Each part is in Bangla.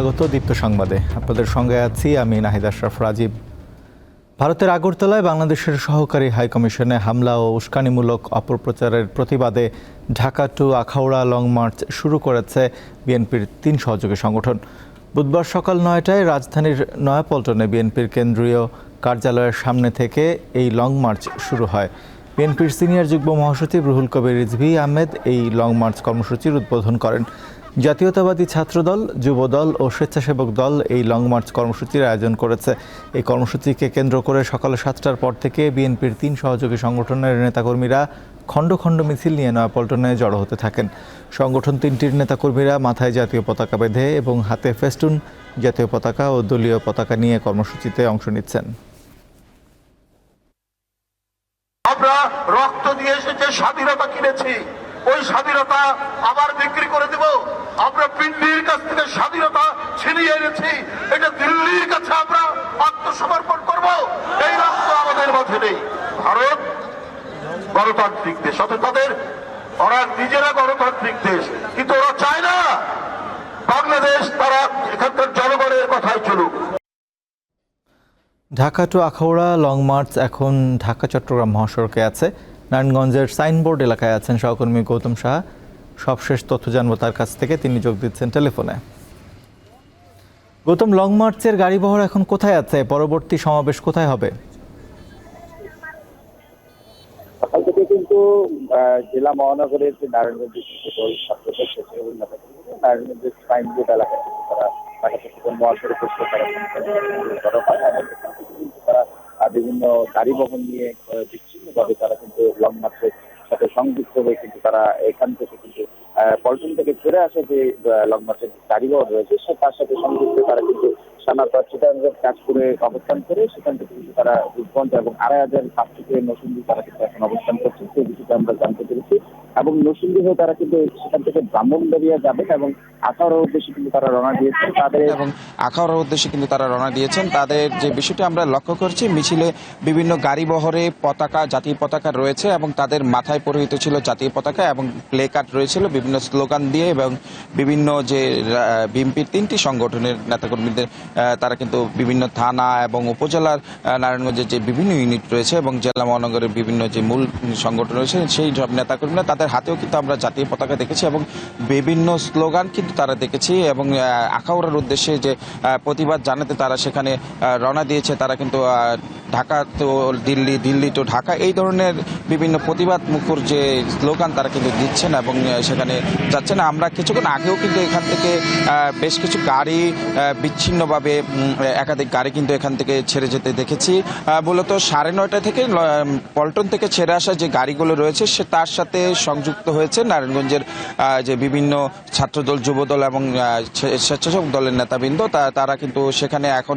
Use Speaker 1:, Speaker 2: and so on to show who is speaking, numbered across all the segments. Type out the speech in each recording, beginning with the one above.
Speaker 1: স্বাগত দীপ্ত সংবাদে আপনাদের সঙ্গে আছি আমি নাহিদ আশরাফ রাজীব ভারতের আগরতলায় বাংলাদেশের সহকারী হাইকমিশনে হামলা ও উস্কানিমূলক অপপ্রচারের প্রতিবাদে Dhaka to Akhaura long march শুরু করেছে বিএনপির তিন সহযোগী সংগঠন বুধবার সকাল নয়টায় রাজধানীর নয়াপল্টনে বিএনপির কেন্দ্রীয় কার্যালয়ের সামনে থেকে এই লং মার্চ শুরু হয় বিএনপির সিনিয়র যুগ্ম মহাসচিব রুহুল কবির রিজভি আহমেদ এই লং মার্চ কর্মসূচির উদ্বোধন করেন জাতীয়তাবাদী ছাত্রদল যুবদল ও স্বেচ্ছাসেবক দল এই লং মার্চ কর্মসূচির আয়োজন করেছে এই কর্মসূচিকে কেন্দ্র করে সকাল সাতটার পর থেকে বিএনপির তিন সহযোগী সংগঠনের নেতাকর্মীরা খণ্ড খণ্ড মিছিল নিয়ে নয়াপল্টনে জড়ো হতে থাকেন সংগঠন তিনটির নেতাকর্মীরা মাথায় জাতীয় পতাকা বেঁধে এবং হাতে ফেস্টুন জাতীয় পতাকা ও দলীয় পতাকা নিয়ে কর্মসূচিতে অংশ নিচ্ছেন আমরা রক্ত দিয়ে এসেছে স্বাধীনতা কিনেছি ওই স্বাধীনতা আবার বিক্রি করে দেব আমরা পিন্ডির কাছ থেকে স্বাধীনতা ছিনিয়ে এনেছি এটা দিল্লির কাছে আমরা আত্মসমর্পণ করব এই রাস্তা আমাদের মাঝে নেই ভারত গণতান্ত্রিক দেশ অর্থাৎ তাদের ওরা নিজেরা গণতান্ত্রিক দেশ কিন্তু ওরা চায় না বাংলাদেশ তারা এখানকার জনগণের কথাই চলুক Dhaka to Akhaura long march এখন ঢাকা চট্টগ্রাম মহাসড়কে আছে নারায়ণগঞ্জের সাইনবোর্ড এলাকায় আছেন সহকর্মী গৌতম শাহ সবশেষ তথ্য জানবো তার কাছ থেকে তিনি যোগ দিচ্ছেন টেলিফোনে গৌতম লং মার্চের গাড়িবহর এখন কোথায় আছে পরবর্তী সমাবেশ কোথায় হবে কিন্তু জেলা মহানগরের যে নারায়ণগঞ্জের বিভিন্ন গাড়ি বহন নিয়ে বিচ্ছিন্নভাবে তারা কিন্তু লং মার্চের সাথে সংযুক্ত হয়ে কিন্তু তারা
Speaker 2: এখান থেকে কিন্তু পল্টন থেকে ফিরে আসা যে লং মার্চের বহন রয়েছে সে তার সাথে সংযুক্ত তারা কিন্তু সানাপাড় চিটাঙ্গের কাজ করে অবস্থান করে সেখান থেকে কিন্তু তারা রূপগঞ্জ এবং আড়াই হাজার পাঁচ থেকে নসুন্দি তারা কিন্তু এখন অবস্থান করছে সেই বিষয়টা আমরা জানতে পেরেছি এবং নসুন্দি হয়ে তারা কিন্তু সেখান থেকে ব্রাহ্মণবাড়িয়া যাবেন এবং আখাউড়ার উদ্দেশ্যে কিন্তু তারা রওনা দিয়েছেন তাদের এবং উদ্দেশ্যে কিন্তু তারা রওনা দিয়েছেন তাদের যে বিষয়টি আমরা লক্ষ্য করছি মিছিলে বিভিন্ন গাড়ি বহরে পতাকা জাতীয় পতাকা রয়েছে এবং তাদের মাথায় পরিহিত ছিল জাতীয় পতাকা এবং প্লে কার্ড রয়েছিল বিভিন্ন স্লোগান দিয়ে এবং বিভিন্ন যে বিএনপির তিনটি সংগঠনের নেতাকর্মীদের তারা কিন্তু বিভিন্ন থানা এবং উপজেলার নারায়ণগঞ্জের যে বিভিন্ন ইউনিট রয়েছে এবং জেলা মহানগরের বিভিন্ন যে মূল সংগঠন রয়েছে সেই সব নেতাকর্মীরা তাদের হাতেও কিন্তু আমরা জাতীয় পতাকা দেখেছি এবং বিভিন্ন স্লোগান কিন্তু কিন্তু তারা দেখেছি এবং ওড়ার উদ্দেশ্যে যে প্রতিবাদ জানাতে তারা সেখানে রওনা দিয়েছে তারা কিন্তু ঢাকা তো দিল্লি দিল্লি তো ঢাকা এই ধরনের বিভিন্ন প্রতিবাদ মুখর যে স্লোগান তারা কিন্তু দিচ্ছেন এবং সেখানে যাচ্ছেন আমরা কিছুক্ষণ আগেও কিন্তু এখান থেকে বেশ কিছু গাড়ি বিচ্ছিন্নভাবে একাধিক গাড়ি কিন্তু এখান থেকে ছেড়ে যেতে দেখেছি মূলত সাড়ে নয়টা থেকে পল্টন থেকে ছেড়ে আসা যে গাড়িগুলো রয়েছে সে তার সাথে সংযুক্ত হয়েছে নারায়ণগঞ্জের যে বিভিন্ন ছাত্রদল যুব দল এবং স্বেচ্ছাসেবক দলের নেতাবৃন্দ তারা কিন্তু সেখানে এখন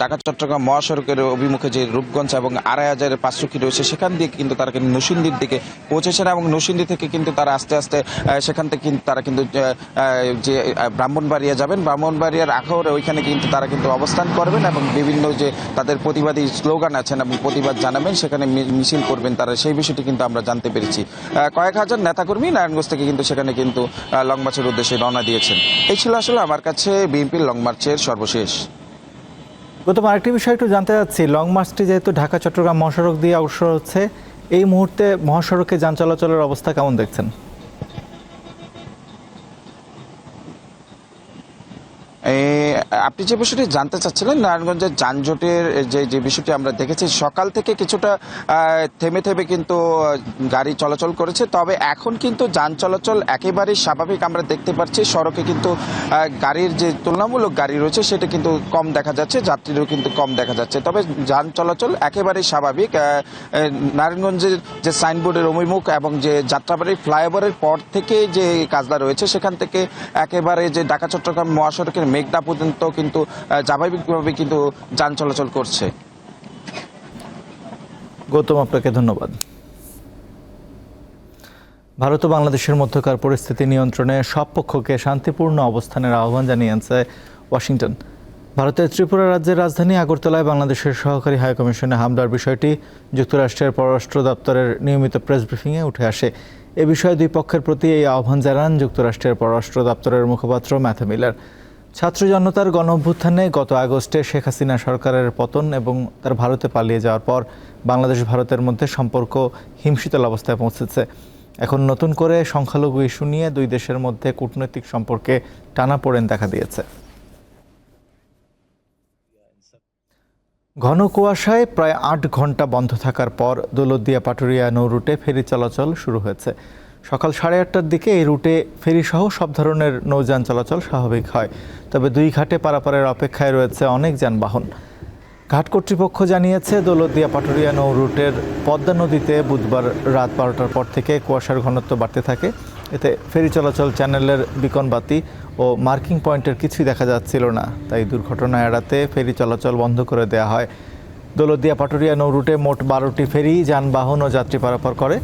Speaker 2: ঢাকা চট্টগ্রাম মহাসড়কের অভিমুখে যে রূপগঞ্জ এবং আড়াই হাজারের পাঁচশোকি রয়েছে সেখান দিয়ে কিন্তু তারা কিন্তু নসিন্দির দিকে পৌঁছেছেন এবং নসিন্দি থেকে কিন্তু তারা আস্তে আস্তে সেখান থেকে কিন্তু তারা কিন্তু যে ব্রাহ্মণবাড়িয়া যাবেন ব্রাহ্মণবাড়িয়ার আখরে ওইখানে কিন্তু তারা কিন্তু অবস্থান করবেন এবং বিভিন্ন যে তাদের প্রতিবাদী স্লোগান আছেন এবং প্রতিবাদ জানাবেন সেখানে মিছিল করবেন তারা সেই বিষয়টি কিন্তু আমরা জানতে পেরেছি কয়েক হাজার নেতাকর্মী নারায়ণগঞ্জ থেকে কিন্তু সেখানে কিন্তু লং মার্চের উদ্দেশ্যে উদ্দেশ্যে রওনা দিয়েছেন এই ছিল আসলে আমার কাছে বিএনপির লং মার্চের সর্বশেষ
Speaker 1: গৌতম আরেকটি বিষয় একটু জানতে চাচ্ছি লং মার্চটি যেহেতু ঢাকা চট্টগ্রাম মহাসড়ক দিয়ে অগ্রসর হচ্ছে এই মুহূর্তে মহাসড়কে যান চলাচলের অবস্থা কেমন দেখছেন
Speaker 2: আপনি যে বিষয়টি জানতে চাচ্ছিলেন নারায়ণগঞ্জের যানজটের যে যে বিষয়টি আমরা দেখেছি সকাল থেকে কিছুটা থেমে থেমে কিন্তু গাড়ি চলাচল করেছে তবে এখন কিন্তু যান চলাচল একেবারেই স্বাভাবিক আমরা দেখতে পাচ্ছি সড়কে কিন্তু গাড়ির যে তুলনামূলক গাড়ি রয়েছে সেটা কিন্তু কম দেখা যাচ্ছে যাত্রীরও কিন্তু কম দেখা যাচ্ছে তবে যান চলাচল একেবারেই স্বাভাবিক নারায়ণগঞ্জের যে সাইনবোর্ডের অভিমুখ এবং যে যাত্রাবাড়ির ফ্লাইওভারের পর থেকে যে কাজলা রয়েছে সেখান থেকে একেবারে যে ঢাকা চট্টগ্রাম মহাসড়কের মেঘনা পর্যন্ত মতো কিন্তু স্বাভাবিকভাবে কিন্তু যান চলাচল করছে
Speaker 1: গৌতম আপনাকে ধন্যবাদ ভারত ও বাংলাদেশের মধ্যকার পরিস্থিতি নিয়ন্ত্রণে সব পক্ষকে শান্তিপূর্ণ অবস্থানের আহ্বান জানিয়েছে ওয়াশিংটন ভারতের ত্রিপুরা রাজ্যের রাজধানী আগরতলায় বাংলাদেশের সহকারী হাইকমিশনে হামলার বিষয়টি যুক্তরাষ্ট্রের পররাষ্ট্র দপ্তরের নিয়মিত প্রেস ব্রিফিংয়ে উঠে আসে এ বিষয়ে দুই পক্ষের প্রতি এই আহ্বান জানান যুক্তরাষ্ট্রের পররাষ্ট্র দপ্তরের মুখপাত্র ম্যাথমিলার ছাত্র জনতার গণ অভ্যুত্থানে গত আগস্টে শেখ হাসিনা সরকারের পতন এবং তার ভারতে পালিয়ে যাওয়ার পর বাংলাদেশ ভারতের মধ্যে সম্পর্ক হিমশীতল অবস্থায় পৌঁছেছে এখন নতুন করে সংখ্যালঘু ইস্যু নিয়ে দুই দেশের মধ্যে কূটনৈতিক সম্পর্কে টানাপোড়েন দেখা দিয়েছে ঘন কুয়াশায় প্রায় আট ঘন্টা বন্ধ থাকার পর দৌলতদিয়া পাটুরিয়া নৌরুটে ফেরি চলাচল শুরু হয়েছে সকাল সাড়ে আটটার দিকে এই রুটে ফেরিসহ সব ধরনের নৌযান চলাচল স্বাভাবিক হয় তবে দুই ঘাটে পারাপারের অপেক্ষায় রয়েছে অনেক যানবাহন ঘাট কর্তৃপক্ষ জানিয়েছে দৌলতদিয়া পাটুরিয়া নৌ রুটের পদ্মা নদীতে বুধবার রাত বারোটার পর থেকে কুয়াশার ঘনত্ব বাড়তে থাকে এতে ফেরি চলাচল চ্যানেলের বিকন বাতি ও মার্কিং পয়েন্টের কিছুই দেখা যাচ্ছিল না তাই দুর্ঘটনা এড়াতে ফেরি চলাচল বন্ধ করে দেয়া হয় দৌলতদিয়া পাটুরিয়া নৌ রুটে মোট বারোটি ফেরি যানবাহন ও যাত্রী পারাপার করে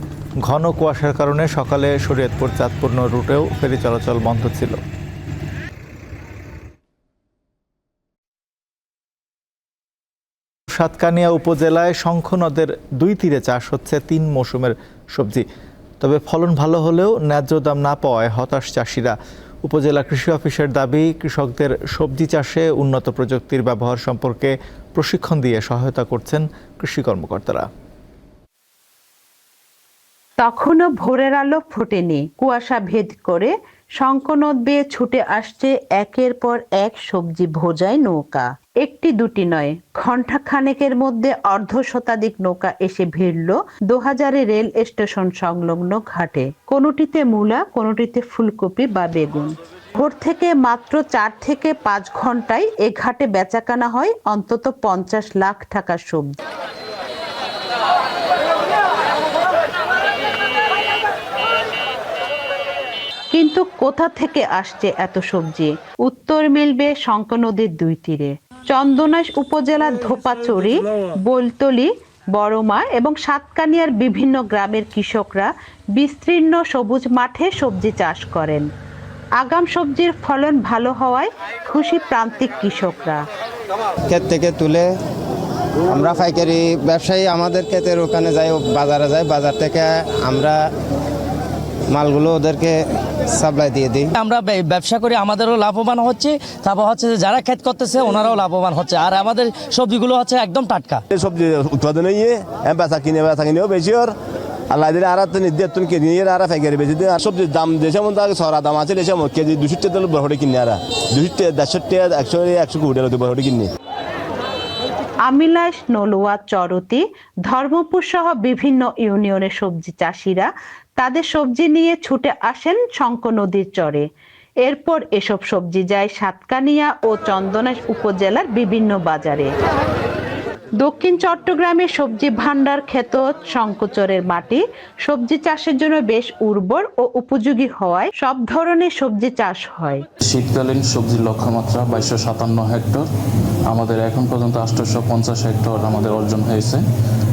Speaker 1: ঘন কুয়াশার কারণে সকালে শরীয়তপুর চাঁদপূর্ণ রুটেও ফেরি চলাচল বন্ধ ছিল সাতকানিয়া উপজেলায় শঙ্খ নদের দুই তীরে চাষ হচ্ছে তিন মৌসুমের সবজি তবে ফলন ভালো হলেও ন্যায্য দাম না পাওয়ায় হতাশ চাষিরা উপজেলা কৃষি অফিসের দাবি কৃষকদের সবজি চাষে উন্নত প্রযুক্তির ব্যবহার সম্পর্কে প্রশিক্ষণ দিয়ে সহায়তা করছেন কৃষি কর্মকর্তারা
Speaker 3: তখনও ভোরের আলো ফোটেনি কুয়াশা ভেদ করে শঙ্কনদ বেয়ে ছুটে আসছে একের পর এক সবজি ভোজায় নৌকা একটি দুটি নয় ঘন্টা খানেকের মধ্যে অর্ধ শতাধিক নৌকা এসে ভিড়ল হাজারে রেল স্টেশন সংলগ্ন ঘাটে কোনোটিতে মূলা কোনোটিতে ফুলকপি বা বেগুন ভোর থেকে মাত্র চার থেকে পাঁচ ঘন্টায় এ ঘাটে বেচাকানা হয় অন্তত পঞ্চাশ লাখ টাকা সবজি কিন্তু কোথা থেকে আসছে এত সবজি উত্তর মিলবে শঙ্ক নদীর দুই তীরে চন্দনাশ উপজেলার ধোপাচুরি বলতলি বড়মা এবং সাতকানিয়ার বিভিন্ন গ্রামের কৃষকরা বিস্তীর্ণ সবুজ মাঠে সবজি চাষ করেন আগাম সবজির ফলন ভালো হওয়ায় খুশি প্রান্তিক কৃষকরা
Speaker 4: ক্ষেত থেকে তুলে আমরা পাইকারি ব্যবসায়ী আমাদের ক্ষেতের ওখানে যাই বাজারে যাই বাজার থেকে আমরা মালগুলো ওদেরকে সাপ্লাই দিয়ে দিই
Speaker 5: আমরা ব্যবসা করি আমাদেরও লাভবান হচ্ছে তারপর হচ্ছে যে যারা ক্ষেত করতেছে ওনারাও লাভবান হচ্ছে আর আমাদের সবজিগুলো হচ্ছে একদম টাটকা
Speaker 6: এই সবজি উৎপাদনে ইয়ে বেচা কিনে বেচা কিনেও বেশি ওর আল্লাহ দিলে আর আর বেশি আর সবজির দাম দেশে মন সরা দাম আছে দেশে কেজি দুশো টাকা কিনে আর দুশো টাকা দেড়শো টাকা একশো একশো কুড়ি টাকা কিনে
Speaker 3: আমিলাস নলুয়া চরতি ধর্মপুর সহ বিভিন্ন ইউনিয়নের সবজি চাষিরা তাদের সবজি নিয়ে ছুটে আসেন শঙ্ক নদীর চরে এরপর এসব সবজি যায় সাতকানিয়া ও চন্দনেশ উপজেলার বিভিন্ন বাজারে দক্ষিণ চট্টগ্রামে সবজি ভাণ্ডার ক্ষেত শঙ্কচরের মাটি সবজি চাষের জন্য বেশ উর্বর ও উপযোগী হওয়ায় সব ধরনের সবজি চাষ হয়
Speaker 7: শীতকালীন সবজির লক্ষ্যমাত্রা বাইশশো সাতান্ন হেক্টর আমাদের এখন পর্যন্ত আষ্টশো পঞ্চাশ হেক্টর আমাদের অর্জন হয়েছে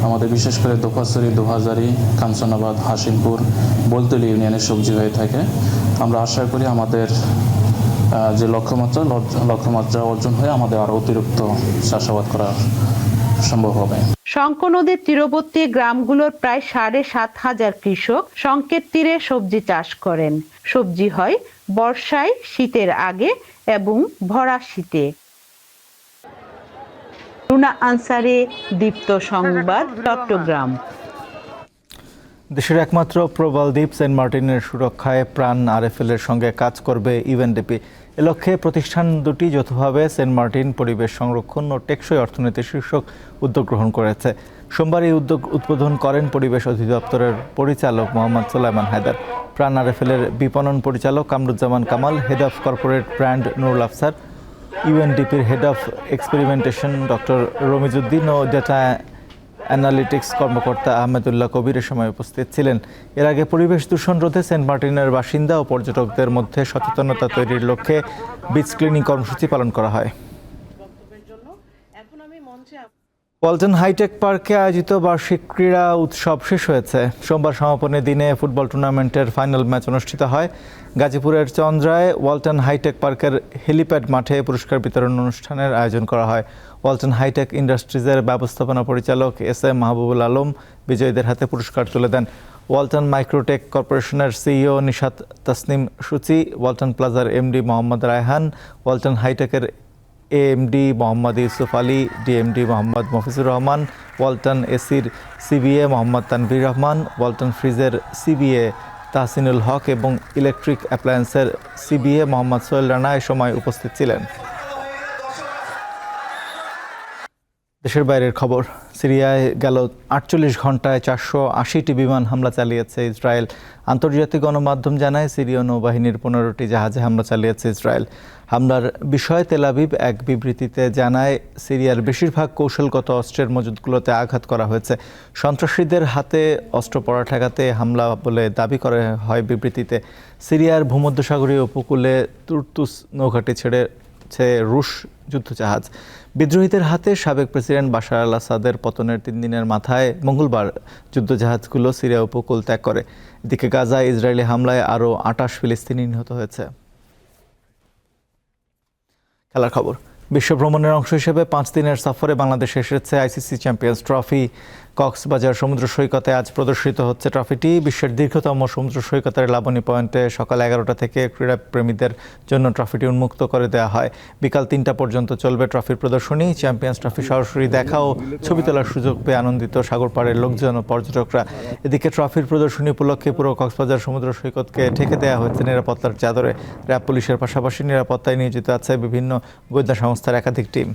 Speaker 7: আমাদের বিশেষ করে দোফাছড়ি দোহাজারি কাঞ্চনাবাদ হাসিমপুর বলতলি ইউনিয়নের সবজি হয়ে থাকে আমরা আশা করি আমাদের যে লক্ষ্যমাত্রা লক্ষ্যমাত্রা অর্জন হয়ে আমাদের আরও অতিরিক্ত চাষাবাদ করা সম্ভব হবে
Speaker 3: শঙ্ক নদীর তীরবর্তী গ্রামগুলোর প্রায় সাড়ে সাত হাজার কৃষক শঙ্কের তীরে সবজি চাষ করেন সবজি হয় বর্ষায় শীতের আগে এবং ভরা শীতে রুনা আনসারি দীপ্ত সংবাদ চট্টগ্রাম
Speaker 1: দেশের একমাত্র প্রবাল দ্বীপ সেন্ট মার্টিনের সুরক্ষায় প্রাণ এর সঙ্গে কাজ করবে ইউএনডিপি এ লক্ষ্যে প্রতিষ্ঠান দুটি যৌথভাবে সেন্ট মার্টিন পরিবেশ সংরক্ষণ ও টেকসই অর্থনীতি শীর্ষক উদ্যোগ গ্রহণ করেছে সোমবার এই উদ্যোগ উদ্বোধন করেন পরিবেশ অধিদপ্তরের পরিচালক মোহাম্মদ সোলাইমান হায়দার প্রাণ এর বিপণন পরিচালক Kamruzzaman Kamal head of corporate brand Nurul Afsar ইউএনডিপির head of experimentation doctor Ramizuddin ও ডেটা অ্যানালিটিক্স কর্মকর্তা আহমেদুল্লাহ কবিরের সময় উপস্থিত ছিলেন এর আগে পরিবেশ দূষণ রোধে সেন্ট মার্টিনের বাসিন্দা ও পর্যটকদের মধ্যে সচেতনতা তৈরির লক্ষ্যে বিচ ক্লিনিং কর্মসূচি পালন করা হয় পল্টন হাইটেক পার্কে আয়োজিত বার্ষিক ক্রীড়া উৎসব শেষ হয়েছে সোমবার সমাপনের দিনে ফুটবল টুর্নামেন্টের ফাইনাল ম্যাচ অনুষ্ঠিত হয় গাজীপুরের চন্দ্রায় ওয়ালটন হাইটেক পার্কের হেলিপ্যাড মাঠে পুরস্কার বিতরণ অনুষ্ঠানের আয়োজন করা হয় ওয়ালটন হাইটেক ইন্ডাস্ট্রিজের ব্যবস্থাপনা পরিচালক এস এম মাহবুবুল আলম বিজয়ীদের হাতে পুরস্কার তুলে দেন ওয়ালটন মাইক্রোটেক কর্পোরেশনের সিইও নিশাত তাসনিম সুচি ওয়ালটন প্লাজার এমডি মোহাম্মদ রায়হান ওয়ালটন হাইটেকের এএমডি মোহাম্মদ ইউসুফ আলী ডিএমডি মোহাম্মদ মফিজুর রহমান ওয়ালটন এসির সিবিএ মোহাম্মদ তানভীর রহমান ওয়ালটন ফ্রিজের সিবিএ তাহসিনুল হক এবং ইলেকট্রিক অ্যাপ্লায়েন্সের সিবিএ মোহাম্মদ সোহেল রানা এ সময় উপস্থিত ছিলেন দেশের বাইরের খবর সিরিয়ায় গেল আটচল্লিশ ঘন্টায় চারশো আশিটি বিমান হামলা চালিয়েছে ইসরায়েল আন্তর্জাতিক গণমাধ্যম জানায় সিরীয় নৌবাহিনীর পনেরোটি জাহাজে হামলা চালিয়েছে ইসরায়েল হামলার বিষয়ে তেলাবিব এক বিবৃতিতে জানায় সিরিয়ার বেশিরভাগ কৌশলগত অস্ত্রের মজুদগুলোতে আঘাত করা হয়েছে সন্ত্রাসীদের হাতে অস্ত্র পড়া ঠেকাতে হামলা বলে দাবি করা হয় বিবৃতিতে সিরিয়ার ভূমধ্যসাগরীয় উপকূলে তুর্তুস নৌঘাটি ছেড়েছে রুশ যুদ্ধজাহাজ বিদ্রোহীদের হাতে সাবেক প্রেসিডেন্ট বাশার আল আসাদের পতনের তিন দিনের মাথায় মঙ্গলবার যুদ্ধজাহাজগুলো সিরিয়া উপকূল ত্যাগ করে এদিকে গাজা ইসরায়েলি হামলায় আরও আটাশ ফিলিস্তিনি নিহত হয়েছে খেলার খবর বিশ্ব ভ্রমণের অংশ হিসেবে পাঁচ দিনের সফরে বাংলাদেশ এসেছে আইসিসি চ্যাম্পিয়ন্স ট্রফি কক্সবাজার সমুদ্র সৈকতে আজ প্রদর্শিত হচ্ছে ট্রফিটি বিশ্বের দীর্ঘতম সমুদ্র সৈকতের লাবণী পয়েন্টে সকাল এগারোটা থেকে ক্রীড়াপ্রেমীদের জন্য ট্রফিটি উন্মুক্ত করে দেওয়া হয় বিকাল তিনটা পর্যন্ত চলবে ট্রফির প্রদর্শনী চ্যাম্পিয়ন্স ট্রফি সরাসরি দেখা ও ছবি তোলার সুযোগ পেয়ে আনন্দিত সাগরপাড়ের লোকজন ও পর্যটকরা এদিকে ট্রফির প্রদর্শনী উপলক্ষে পুরো কক্সবাজার সমুদ্র সৈকতকে ঠেকে দেওয়া হয়েছে নিরাপত্তার চাদরে র্যাব পুলিশের পাশাপাশি নিরাপত্তায় নিয়োজিত আছে বিভিন্ন গোয়েন্দা সংস্থার একাধিক টিম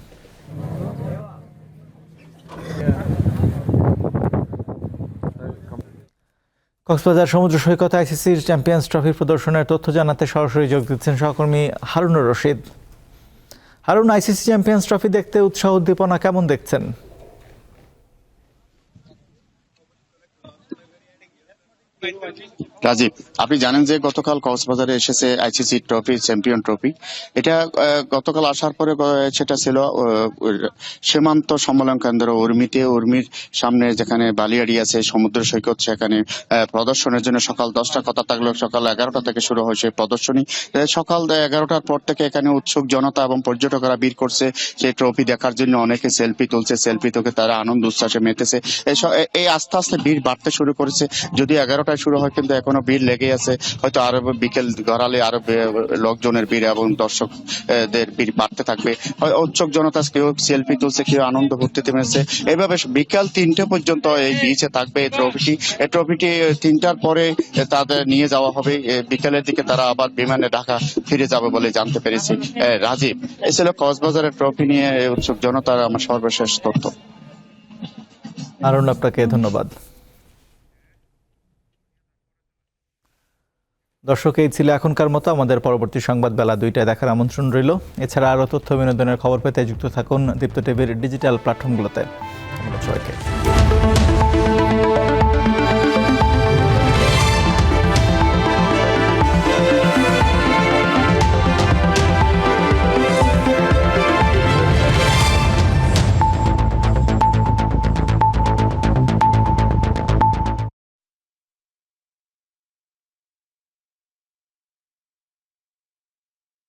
Speaker 1: কক্সবাজার সমুদ্র সৈকত আইসিসির চ্যাম্পিয়ন্স ট্রফি প্রদর্শনের তথ্য জানাতে সরাসরি যোগ দিচ্ছেন সহকর্মী Harunur Rashid Harun ICC champions trophy দেখতে উৎসাহ উদ্দীপনা কেমন
Speaker 8: দেখছেন রাজীব আপনি জানেন যে গতকাল কক্সবাজারে এসেছে আইসিসি ট্রফি চ্যাম্পিয়ন ট্রফি এটা গতকাল আসার পরে সেটা ছিল সীমান্ত সম্মেলন কেন্দ্র উর্মিতে উর্মির সামনে যেখানে বালিয়াড়ি আছে সমুদ্র সৈকত সেখানে প্রদর্শনের জন্য সকাল দশটা কথা থাকলো সকাল এগারোটা থেকে শুরু হয়েছে প্রদর্শনী সকাল এগারোটার পর থেকে এখানে উৎসুক জনতা এবং পর্যটকরা ভিড় করছে সেই ট্রফি দেখার জন্য অনেকে সেলফি তুলছে সেলফি তোকে তারা আনন্দ উচ্ছ্বাসে মেতেছে এই আস্তে আস্তে ভিড় বাড়তে শুরু করেছে যদি এগারোটায় শুরু হয় কিন্তু এখন এখনো ভিড় লেগে আছে হয়তো আরো বিকেল গড়ালে আরো লোকজনের ভিড় এবং দর্শকদের ভিড় বাড়তে থাকবে উৎসুক জনতা কেউ সেলফি তুলছে কেউ আনন্দ ভর্তি মেরেছে এভাবে বিকাল তিনটে পর্যন্ত এই বিচে থাকবে এই ট্রফিটি এই ট্রফিটি তিনটার পরে তাদের নিয়ে যাওয়া হবে বিকেলের দিকে তারা আবার বিমানে ঢাকা ফিরে যাবে বলে জানতে পেরেছি রাজীব এ ছিল কক্সবাজারের ট্রফি নিয়ে উৎসুক জনতার আমার সর্বশেষ তথ্য
Speaker 1: আরণ আপনাকে ধন্যবাদ দর্শক এই ছিল এখনকার মতো আমাদের পরবর্তী সংবাদ বেলা দুইটায় দেখার আমন্ত্রণ রইল এছাড়া আরও তথ্য বিনোদনের খবর পেতে যুক্ত থাকুন দীপ্ত টিভির ডিজিটাল প্ল্যাটফর্মগুলোতে সবাইকে